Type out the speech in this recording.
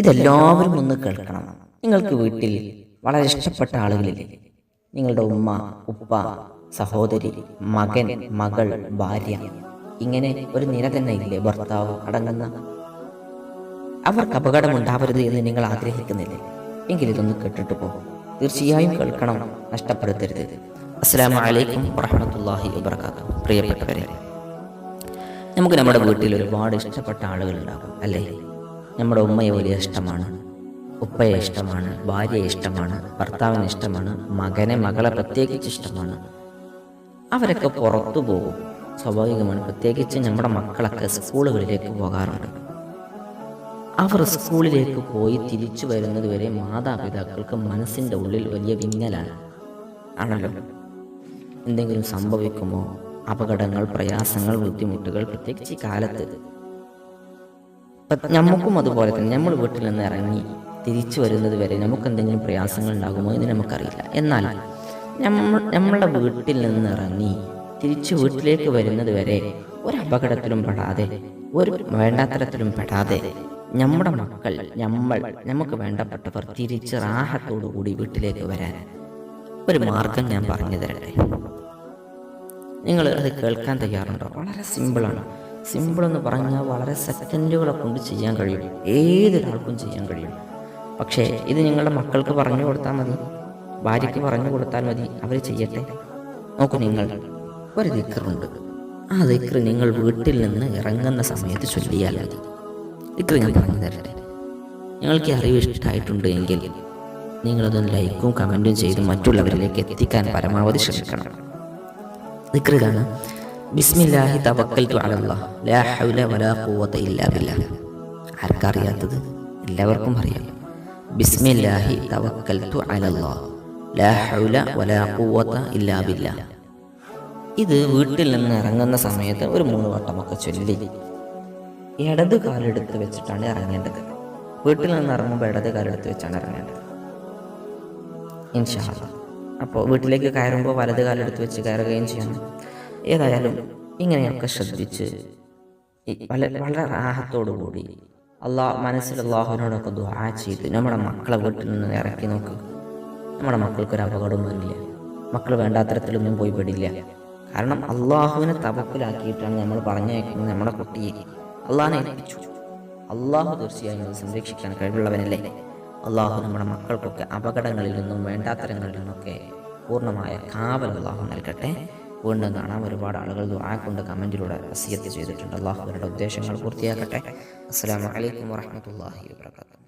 ഇതെല്ലാവരും ഒന്ന് കേൾക്കണം. നിങ്ങൾക്ക് വീട്ടിൽ വളരെ ഇഷ്ടപ്പെട്ട ആളുകളില്ലേ നിങ്ങളുടെ ഉമ്മ ഉപ്പ സഹോദരി മകൻ മകൾ ഭാര്യ ഇങ്ങനെ ഒരു നിര തന്നെ ഇല്ലേ? ഭർത്താവ് അടങ്ങുന്ന അവർക്ക് അപകടമുണ്ടാവരുത് എന്ന് നിങ്ങൾ ആഗ്രഹിക്കുന്നില്ലേ? എങ്കിൽ ഇതൊന്ന് കേട്ടിട്ട് പോകും തീർച്ചയായും കേൾക്കണം. നഷ്ടപ്പെടുത്തരുത്. അസ്സാം വലൈക്കും വറഹമത്തല്ലാഹി വബർക്കാത്തു പ്രിയപ്പെട്ടവരെ നമുക്ക് നമ്മുടെ വീട്ടിൽ ഒരുപാട് ഇഷ്ടപ്പെട്ട ആളുകൾ ഉണ്ടാകും അല്ലേ? നമ്മുടെ ഉമ്മയെ വലിയ ഇഷ്ടമാണ്. ഉപ്പയെ ഇഷ്ടമാണ്. ഭാര്യയെ ഇഷ്ടമാണ്. ഭർത്താവിന് ഇഷ്ടമാണ്. മകനെ മകളെ പ്രത്യേകിച്ച് ഇഷ്ടമാണ്. അവരൊക്കെ പുറത്തു പോകും. സ്വാഭാവികമാണ്. പ്രത്യേകിച്ച് നമ്മുടെ മക്കളൊക്കെ സ്കൂളുകളിലേക്ക് പോകാറുണ്ട്. അവർ സ്കൂളിലേക്ക് പോയി തിരിച്ചു വരുന്നത് വരെ മാതാപിതാക്കൾക്ക് മനസ്സിന്റെ ഉള്ളിൽ വലിയ വിങ്ങലാണ്. ആണല്ലോ? എന്തെങ്കിലും സംഭവിക്കുമോ? അപകടങ്ങൾ പ്രയാസങ്ങൾ ബുദ്ധിമുട്ടുകൾ പ്രത്യേകിച്ച് ഈ കാലത്ത് ഇപ്പം നമുക്കും അതുപോലെ തന്നെ നമ്മൾ വീട്ടിൽ നിന്ന് ഇറങ്ങി തിരിച്ചു വരുന്നത് വരെ നമുക്ക് എന്തെങ്കിലും പ്രയാസങ്ങൾ ഉണ്ടാകുമോ എന്ന് നമുക്കറിയില്ല. എന്നാൽ നമ്മൾ നമ്മളുടെ വീട്ടിൽ നിന്ന് ഇറങ്ങി തിരിച്ചു വീട്ടിലേക്ക് വരുന്നത് വരെ ഒരു അപകടത്തിലും പെടാതെ ഒരു വേണ്ടാത്തരത്തിലും പെടാതെ നമ്മുടെ മക്കൾ നമ്മൾ നമുക്ക് വേണ്ടപ്പെട്ടവർ തിരിച്ച് റാഹത്തോടു കൂടി വീട്ടിലേക്ക് വരാൻ ഒരു മാർഗം ഞാൻ പറഞ്ഞു തരട്ടെ. നിങ്ങൾ അത് കേൾക്കാൻ തയ്യാറുണ്ടോ? വളരെ സിമ്പിളാണ് സിമ്പിൾ എന്ന് പറഞ്ഞാൽ വളരെ സെക്കൻഡുകളെ കൊണ്ട് ചെയ്യാൻ കഴിയും. ഏതൊരാൾക്കും ചെയ്യാൻ കഴിയും. പക്ഷേ ഇത് നിങ്ങളുടെ മക്കൾക്ക് പറഞ്ഞു കൊടുത്താൽ മതി. ഭാര്യയ്ക്ക് പറഞ്ഞു കൊടുത്താൽ മതി. അവർ ചെയ്യട്ടെ. നോക്കൂ നിങ്ങൾ ഒരു ദിക്കറുണ്ട്. ആ ദിക്കർ നിങ്ങൾ വീട്ടിൽ നിന്ന് ഇറങ്ങുന്ന സമയത്ത് ചൊല്ലിയാൽ മതി. ദിക്കർ ഞാൻ പറഞ്ഞു തരട്ടെ നിങ്ങൾക്ക് അറിവ് ഇഷ്ടമായിട്ടുണ്ട് എങ്കിൽ നിങ്ങളതൊന്ന് ലൈക്കും കമന്റും ചെയ്ത് മറ്റുള്ളവരിലേക്ക് എത്തിക്കാൻ പരമാവധി ശ്രമിക്കണം. ദിക്റിലാണ് ബിസ്മില്ലാഹി തവക്കൽതു അലല്ലാഹ്. ലാ ഹൗല വലാ ഖുവത ഇല്ലാ ബില്ലാഹ്. ആർക്കറിയാത്തത് എല്ലാവർക്കും അറിയാം. ബിസ്മില്ലാഹി തവക്കൽതു അലല്ലാഹ്. ലാ ഹൗല വലാ ഖുവത ഇല്ലാ ബില്ലാഹ്. ഇത് വീട്ടിൽ നിന്ന് ഇറങ്ങുന്ന സമയത്ത് ഒരു മൂന്ന് വട്ടമൊക്കെ ചൊല്ലി. ഇടത് കാലെടുത്ത് വെച്ചിട്ടാണ് ഇറങ്ങേണ്ടത്. വീട്ടിൽ നിന്ന് ഇറങ്ങുമ്പോൾ ഇടത് കാലെടുത്ത് വെച്ചാണ് ഇറങ്ങേണ്ടത്. ഇൻഷാല്ല അപ്പോൾ വീട്ടിലേക്ക് കയറുമ്പോൾ വലത് കാലെടുത്ത് വെച്ച് കയറുകയും ചെയ്യണം. ഏതായാലും ഇങ്ങനെയൊക്കെ ശ്രദ്ധിച്ച് വളരെ വളരെ റാഹത്തോടു കൂടി അള്ളാഹ് മനസ്സിൽ അള്ളാഹുവിനോടൊക്കെ ദുആ ചെയ്ത് നമ്മുടെ മക്കളെ വീട്ടിൽ നിന്ന് ഇറക്കി നോക്ക്. നമ്മുടെ മക്കൾക്കൊരു അപകടം വരില്ല. മക്കൾ വേണ്ടാത്തരത്തിലൊന്നും പോയി പെടില്ല. കാരണം അള്ളാഹുവിനെ തവക്കിലാക്കിയിട്ടാണ് നമ്മൾ പറഞ്ഞയക്കുന്നത് നമ്മുടെ കുട്ടിയെ. അള്ളാഹിനെ ഏൽപ്പിച്ചു. അള്ളാഹു തീർച്ചയായും അത് സംരക്ഷിക്കാൻ കഴിവുള്ളവനല്ലേ. അള്ളാഹു നമ്മുടെ മക്കൾക്കൊക്കെ അപകടങ്ങളിൽ നിന്നും വേണ്ടാത്തരങ്ങളിൽ നിന്നൊക്കെ പൂർണമായ കാവൽ അള്ളാഹു നൽകട്ടെ. വീണ്ടും കാണാം. ഒരുപാട് ആളുകൾ ദുആ കൊണ്ട് കമന്റിലൂടെ അസിയത്ത് ചെയ്തിട്ടുണ്ട് അള്ളാഹു ഉദ്ദേശങ്ങൾ പൂർത്തിയാക്കട്ടെ. അസ്സാം വലൈക്കും വാഹമത്തല്ലാഹി വാത്തു